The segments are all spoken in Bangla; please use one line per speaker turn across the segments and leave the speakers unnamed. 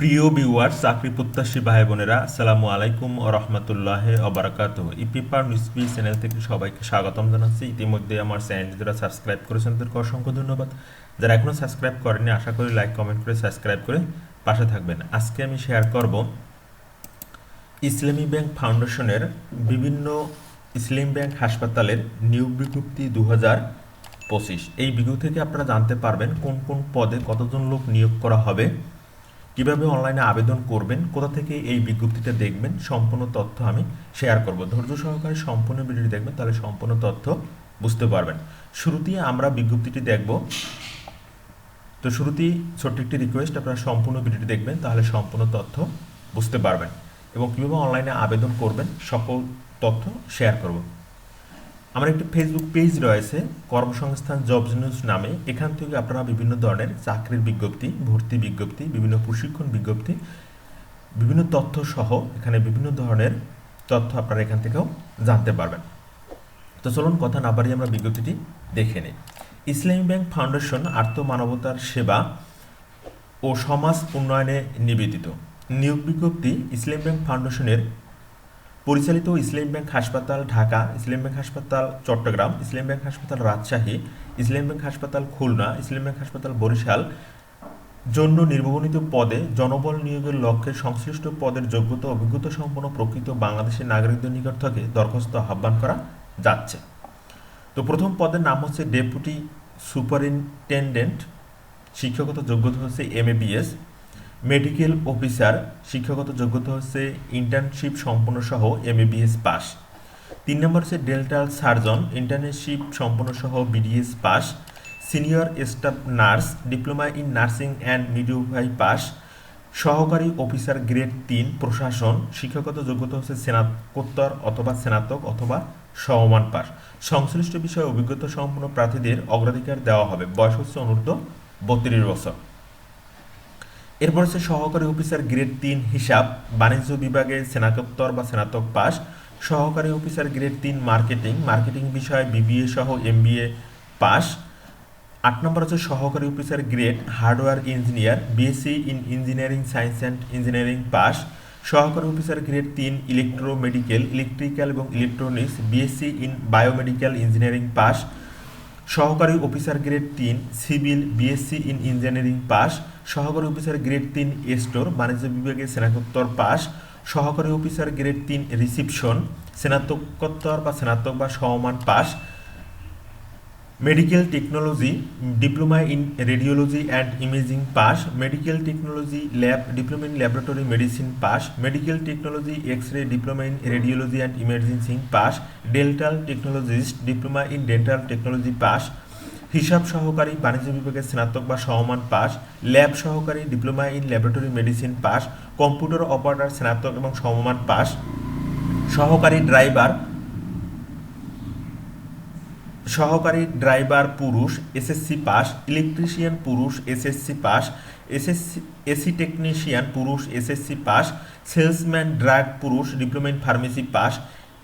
প্রিয় ভিউয়ার চাকরি প্রত্যাশী ভাই বোনেরা আসসালামু আলাইকুম ও রহমতুল্লাহ অবরাকাত ই পেপার নিউজপি চ্যানেল থেকে সবাইকে স্বাগতম জানাচ্ছি। ইতিমধ্যে আমার চ্যানেল যারা সাবস্ক্রাইব করেছেন, তাদেরকে অসংখ্য ধন্যবাদ। যারা এখনও সাবস্ক্রাইব করেনি আশা করি লাইক কমেন্ট করে সাবস্ক্রাইব করে পাশে থাকবেন। আজকে আমি শেয়ার করব ইসলামী ব্যাংক ফাউন্ডেশনের বিভিন্ন ইসলাম ব্যাংক হাসপাতালের নিয়োগ বিজ্ঞপ্তি দু পঁচিশ। এই বিজ্ঞপ্তি থেকে আপনারা জানতে পারবেন কোন কোন পদে কতজন লোক নিয়োগ করা হবে। কীভাবে অনলাইনে আবেদন করবেন, কোথা থেকে এই বিজ্ঞপ্তিটা দেখবেন, সম্পূর্ণ তথ্য আমি শেয়ার করব। ধৈর্য সহকারে সম্পূর্ণ ভিডিওটি দেখবেন, তাহলে সম্পূর্ণ তথ্য বুঝতে পারবেন। শুরুতেই আমরা বিজ্ঞপ্তিটি দেখব। তো শুরুতেই ছোট্ট একটি রিকোয়েস্ট আপনারা সম্পূর্ণ ভিডিওটি দেখবেন, তাহলে সম্পূর্ণ তথ্য বুঝতে পারবেন। এবং কীভাবে অনলাইনে আবেদন করবেন, সকল তথ্য শেয়ার করব। আমার একটি ফেসবুক পেজ রয়েছে, কর্মসংস্থান জবস নিউজ নামে। এখান থেকে আপনারা বিভিন্ন ধরনের চাকরির বিজ্ঞপ্তি, ভর্তি বিজ্ঞপ্তি, বিভিন্ন প্রশিক্ষণ বিজ্ঞপ্তি, বিভিন্ন তথ্য সহ এখানে বিভিন্ন ধরনের তথ্য আপনারা এখান থেকেও জানতে পারবেন। তো চলুন কথা না বাড়িয়ে আমরা বিজ্ঞপ্তিটি দেখে নিই। ইসলামী ব্যাংক ফাউন্ডেশন আর্থ মানবতার সেবা ও সমাজ উন্নয়নে নিবেদিত। নিয়োগ বিজ্ঞপ্তি ইসলাম ব্যাংক ফাউন্ডেশনের পরিচালিত ইসলাম ব্যাংক হাসপাতাল ঢাকা, ইসলাম ব্যাংক হাসপাতাল চট্টগ্রাম, ইসলাম ব্যাংক হাসপাতাল রাজশাহী, ইসলাম ব্যাংক হাসপাতাল খুলনা, ইসলাম ব্যাংক হাসপাতাল বরিশাল। জন্য নির্বাহনীত পদে জনবল নিয়োগের লক্ষ্যে সংশ্লিষ্ট পদের যোগ্যতা, অভিজ্ঞতা সম্পন্ন প্রকৃত বাংলাদেশের নাগরিকদের নিকট থেকে দরখাস্ত আহ্বান করা যাচ্ছে। তো প্রথম পদের নাম হচ্ছে ডেপুটি সুপারিনটেন্ডেন্ট, শিক্ষাগত যোগ্যতা হচ্ছে এম মেডিকেল অফিসার, শিক্ষাগত যোগ্যতা হচ্ছে ইন্টার্নশিপ সম্পন্ন সহ এম পাস। তিন নম্বর হচ্ছে ডেন্টাল সার্জন ইন্টার্নশিপ সম্পন্ন সহ BDS pass. Senior staff nurse diploma in nursing and midwifery pass. সহকারী অফিসার গ্রেড তিন, প্রশাসন। শিক্ষাগত যোগ্যতা হচ্ছে স্নাতকোত্তর অথবা স্নাতক অথবা সমমান পাস। সংশ্লিষ্ট বিষয়ে অভিজ্ঞতা সম্পন্ন প্রার্থীদের অগ্রাধিকার দেওয়া হবে। বয়স হচ্ছে অনূর্ধ্ব বত্রিশ বছর। এরপর হচ্ছে সহকারী অফিসার গ্রেড তিন হিসাব, বাণিজ্য বিভাগে স্নাতকোত্তর বা স্নাতক পাস সহকারী অফিসার গ্রেড তিন মার্কেটিং মার্কেটিং বিষয়ে বিবিএ সহ এমবিএ পাস আট নম্বর হচ্ছে সহকারী officer grade, hardware engineer, BSc in engineering science and engineering pass সহকারী অফিসার গ্রেড তিন ইলেকট্রো মেডিকেল ইলেকট্রিক্যাল এবং electronics, BSc in biomedical engineering pass সহকারী অফিসার গ্রেড তিন, civil BSc in engineering pass, সহকারী অফিসার গ্রেড তিন স্টোর বাণিজ্য বিভাগে স্নাতকোত্তর পাস, সহকারী অফিসার গ্রেড তিন রিসিপশন স্নাতকোত্তর বা স্নাতক বা সমমান pass medical technology diploma in radiology and imaging pass medical technology lab diploma in laboratory medicine pass medical technology X ray diploma in radiology and emergency pass dental technologist diploma in dental technology pass হিসাব সহকারী বাণিজ্য বিভাগের স্নাতক বা সমমান পাস ল্যাব সহকারী diploma in laboratory medicine pass computer operator স্নাতক এবং সমমান পাস, সহকারী ড্রাইভার সহকারী ড্রাইভার পুরুষ, এসএসসি পাস, ইলেকট্রিশিয়ান পুরুষ, SSC pass, SSC, AC technician পুরুষ, এসএসসি পাস, সেলসম্যান ড্রাগ পুরুষ diploma in pharmacy pass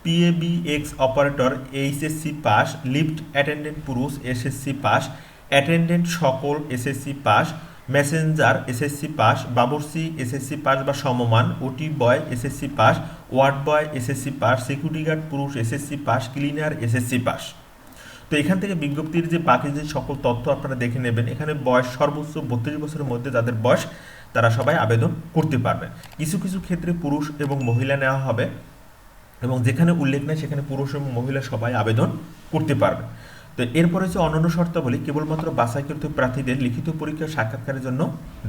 PAB X operator, HSC pass, lift attendant পুরুষ, এসএসসি পাস, অ্যাটেন্ডেন্ট সকল, SSC pass, messenger, SSC pass বাবরসি SSC pass বা সমমান, OT boy, SSC pass, ward boy, SSC pass, security guard পুরুষ, SSC pass, cleaner, SSC pass. তো এখান থেকে বিজ্ঞপ্তির যে বাকি যে সকল তথ্য আপনারা দেখে নেবেন, এখানে বয়স সর্বোচ্চ বত্রিশ বছরের মধ্যে যাদের বয়স, তারা সবাই আবেদন করতে পারবেন কিছু কিছু ক্ষেত্রে পুরুষ এবং মহিলা নেওয়া হবে এবং যেখানে উল্লেখ নেই সেখানে পুরুষ এবং মহিলা সবাই আবেদন করতে পারবে। তো এরপরে হচ্ছে অন্যান্য শর্তাবলী, কেবলমাত্র বাছাইকৃত প্রার্থীদের লিখিত পরীক্ষা সাক্ষাৎকারের জন্য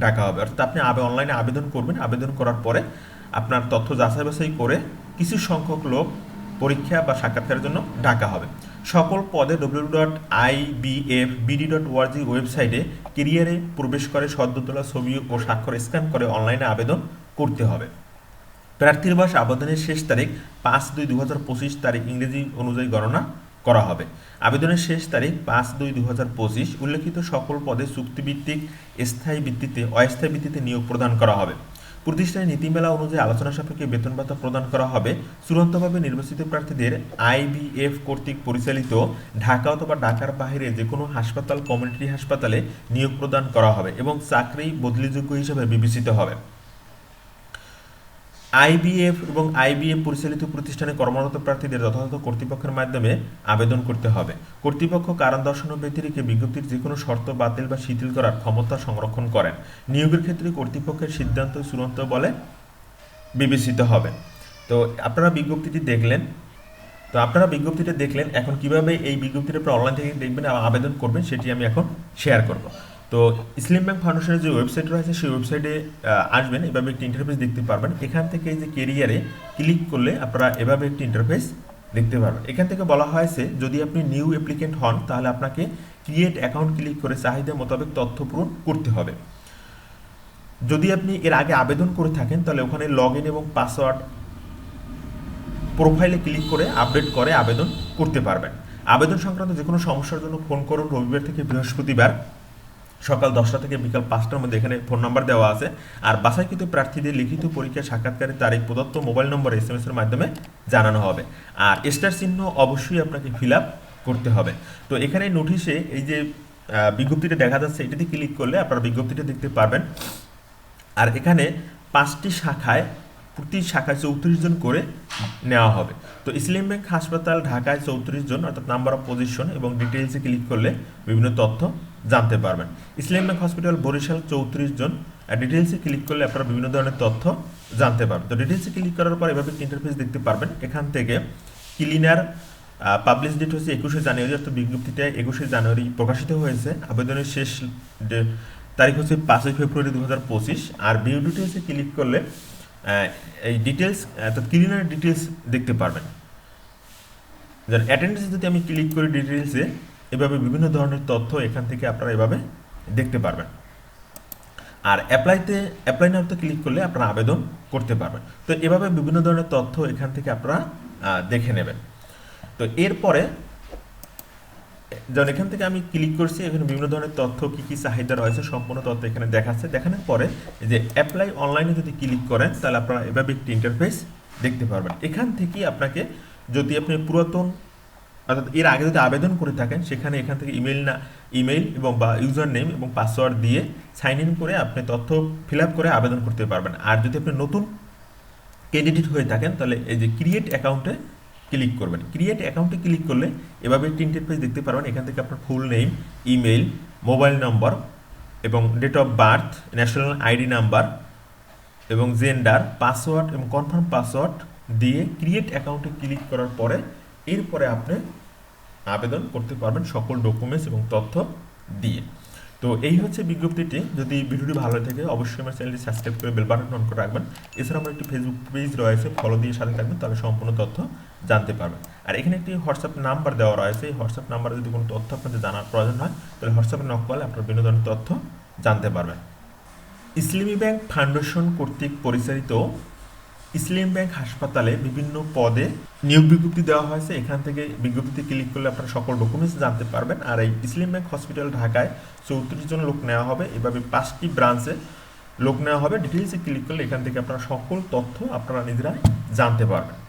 ডাকা হবে। অর্থাৎ আপনি অনলাইনে আবেদন করবেন, আবেদন করার পরে আপনার তথ্য যাচাই বাছাই করে কিছু সংখ্যক লোক পরীক্ষা বা সাক্ষাৎকারের জন্য ডাকা হবে। সকল পদে W dot I B F BD dot org ওয়েবসাইটে কেরিয়ারে প্রবেশ করে সদ্য তোলা ছবি ও স্বাক্ষর স্ক্যান করে অনলাইনে আবেদন করতে হবে। প্রার্থীর বয়স আবেদনের শেষ তারিখ পাঁচ দুই দু হাজার পঁচিশ তারিখ ইংরেজি অনুযায়ী গণনা করা হবে। আবেদনের শেষ তারিখ পাঁচ দুই দু হাজার পঁচিশ। উল্লেখিত সকল পদে চুক্তিভিত্তিক স্থায়ী ভিত্তিতে, অস্থায়ী ভিত্তিতে নিয়োগ প্রদান করা হবে। প্রতিষ্ঠানের নীতিমেলা অনুযায়ী আলোচনা সাপেক্ষে বেতন ভাতা প্রদান করা হবে। চূড়ান্তভাবে নির্বাচিত প্রার্থীদের আইবিএফ কর্তৃক পরিচালিত ঢাকা অথবা ঢাকার বাইরে যে কোনো হাসপাতাল, কমিউনিটি হাসপাতালে নিয়োগ প্রদান করা হবে এবং চাকরি বদলিযোগ্য হিসেবে বিবেচিত হবে। আইবিএফ এবং আইবিএফ পরিচালিত প্রতিষ্ঠানে কর্মরত প্রার্থীদের যথাযথ কর্তৃপক্ষের মাধ্যমে আবেদন করতে হবে। কর্তৃপক্ষ কারণ দর্শানো ব্যতিরেকে বিজ্ঞপ্তির যে কোনো শর্ত, বাতিল বা শিথিল করার ক্ষমতা সংরক্ষণ করেন। নিয়োগের ক্ষেত্রে কর্তৃপক্ষের সিদ্ধান্ত চূড়ান্ত বলে বিবেচিত হবে। তো আপনারা বিজ্ঞপ্তিটি দেখলেন। তো আপনারা বিজ্ঞপ্তিটা দেখলেন। এখন কীভাবে এই বিজ্ঞপ্তিটা আপনারা অনলাইন থেকে দেখবেন, আবেদন করবেন, সেটি আমি এখন শেয়ার করব। তো ইসলাম ব্যাংক ফাউন্ডেশনের যে ওয়েবসাইট রয়েছে, সেই ওয়েবসাইটে আসবেন। এভাবে একটি ইন্টারফেস দেখতে পারবেন। এখান থেকে যে কেরিয়ারে ক্লিক করলে আপনারা এভাবে একটি ইন্টারফেস দেখতে পারবেন। এখান থেকে বলা হয়েছে, যদি আপনি নিউ অ্যাপ্লিকেন্ট হন, তাহলে আপনাকে ক্রিয়েট অ্যাকাউন্ট ক্লিক করে চাহিদা মোতাবেক তথ্য পূরণ করতে হবে। যদি আপনি এর আগে আবেদন করে থাকেন, তাহলে ওখানে লগ ইন এবং পাসওয়ার্ড প্রোফাইলে ক্লিক করে আপডেট করে আবেদন করতে পারবেন। আবেদন সংক্রান্ত যে কোনো সমস্যার জন্য ফোন করুন রবিবার থেকে বৃহস্পতিবার। সকাল দশটা থেকে বিকাল পাঁচটার মধ্যে এখানে ফোন নাম্বার দেওয়া আছে। আর বাছাইকৃত প্রার্থীদের লিখিত পরীক্ষা, সাক্ষাৎকারের তারিখ, প্রদত্ত মোবাইল নম্বর এস এম এর মাধ্যমে জানানো হবে। আর স্টার চিহ্ন অবশ্যই আপনাকে ফিল আপ করতে হবে। তো এখানে নোটিশে এই যে বিজ্ঞপ্তিটা দেখা যাচ্ছে, এটাতে ক্লিক করলে আপনারা বিজ্ঞপ্তিটা দেখতে পারবেন। আর এখানে পাঁচটি শাখায়, প্রতি শাখায় চৌত্রিশ জন করে নেওয়া হবে। তো ইসলাম ব্যাংক হাসপাতাল, ঢাকায় চৌত্রিশ জন, অর্থাৎ নাম্বার অফ পজিশন এবং ডিটেলসে ক্লিক করলে বিভিন্ন তথ্য জানতে পারবেন। ইসলাম ব্যাংক হসপিটাল বরিশাল, চৌত্রিশ জন। আর ডিটেলসে ক্লিক করলে আপনারা বিভিন্ন ধরনের তথ্য জানতে পারবেন। তো ডিটেলসে ক্লিক করার পর এভাবে ইন্টারফেস দেখতে পারবেন। এখান থেকে ক্লিনার পাবলিশ ডেট হচ্ছে একুশে জানুয়ারি, অর্থাৎ বিজ্ঞপ্তিটা একুশে জানুয়ারি প্রকাশিত হয়েছে। আবেদনের শেষ তারিখ হচ্ছে পাঁচই ফেব্রুয়ারি দু হাজার পঁচিশ। আর ভিউ ডিটেলসে ক্লিক করলে এই ডিটেলস অর্থাৎ ক্লিনার ডিটেলস দেখতে পারবেন। যেন অ্যাটেন্ডেন্স যদি আমি ক্লিক করি ডিটেলসে এভাবে বিভিন্ন ধরনের তথ্য এখান থেকে আপনারা এভাবে দেখতে পারবেন। আর অ্যাপ্লাইতে অ্যাপ্লাই নাওতে ক্লিক করলে আপনারা আবেদন করতে পারবেন। তো এভাবে বিভিন্ন ধরনের তথ্য এখান থেকে আপনারা দেখে নেবেন। তো এরপরে যেমন এখান থেকে আমি ক্লিক করছি, এখানে বিভিন্ন ধরনের তথ্য, কি কি চাহিদা রয়েছে, সম্পূর্ণ তথ্য এখানে দেখাচ্ছে। দেখানোর পরে যে অ্যাপ্লাই অনলাইনে যদি ক্লিক করেন, তাহলে আপনারা এভাবে একটি ইন্টারফেস দেখতে পারবেন। এখান থেকেই আপনাকে, যদি আপনি পুরাতন অর্থাৎ এর আগে যদি আবেদন করে থাকেন, সেখানে এখান থেকে ইমেল না ইমেল এবং বা ইউজার নেম এবং পাসওয়ার্ড দিয়ে সাইন ইন করে আপনি তথ্য ফিল করে আবেদন করতে পারবেন। আর যদি আপনি নতুন ক্যান্ডিডেট হয়ে থাকেন, তাহলে এই যে ক্রিয়েট অ্যাকাউন্টে ক্লিক করবেন। ক্রিয়েট অ্যাকাউন্টে ক্লিক করলে এভাবে একটি ইন্টারফেস দেখতে পারবেন। এখান থেকে আপনার full name email mobile number এবং date of birth national ID number এবং জেন্ডার পাসওয়ার্ড এবং কনফার্ম পাসওয়ার্ড দিয়ে ক্রিয়েট অ্যাকাউন্টে ক্লিক করার পরে এরপরে আপনি আবেদন করতে পারবেন সকল ডকুমেন্টস এবং তথ্য দিয়ে। তো এই হচ্ছে বিজ্ঞপ্তিটি। যদি ভিডিওটি ভালো লাগে, অবশ্যই আমার চ্যানেলটি সাবস্ক্রাইব করে বেল বাটন অন করে রাখবেন। এছাড়া আমার একটি ফেসবুক পেজ রয়েছে ফলো দিয়ে সাথে থাকবেন, তাহলে সম্পূর্ণ তথ্য জানতে পারবেন। আর এখানে একটি হোয়াটসঅ্যাপ নাম্বার দেওয়া রয়েছে। এই হোয়াটসঅ্যাপ নাম্বারে যদি কোনো তথ্য আপনাদের জানার প্রয়োজন হয়, তাহলে হোয়াটসঅ্যাপে নক করলে আপনার বিনোদনের তথ্য জানতে পারবেন। ইসলামী ব্যাংক ফাউন্ডেশন কর্তৃক পরিচালিত ইসলাম ব্যাংক হাসপাতালে বিভিন্ন পদে নিয়োগ বিজ্ঞপ্তি দেওয়া হয়েছে। এখান থেকে বিজ্ঞপ্তিতে ক্লিক করলে আপনারা সকল ডকুমেন্টস জানতে পারবেন। আর এই ইসলাম ব্যাংক হসপিটাল ঢাকায় চৌত্রিশ জন লোক নেওয়া হবে। এভাবে পাঁচটি ব্রাঞ্চে লোক নেওয়া হবে। ডিটেলসে ক্লিক করলে এখান থেকে আপনারা সকল তথ্য আপনারা নিজেরা জানতে পারবেন।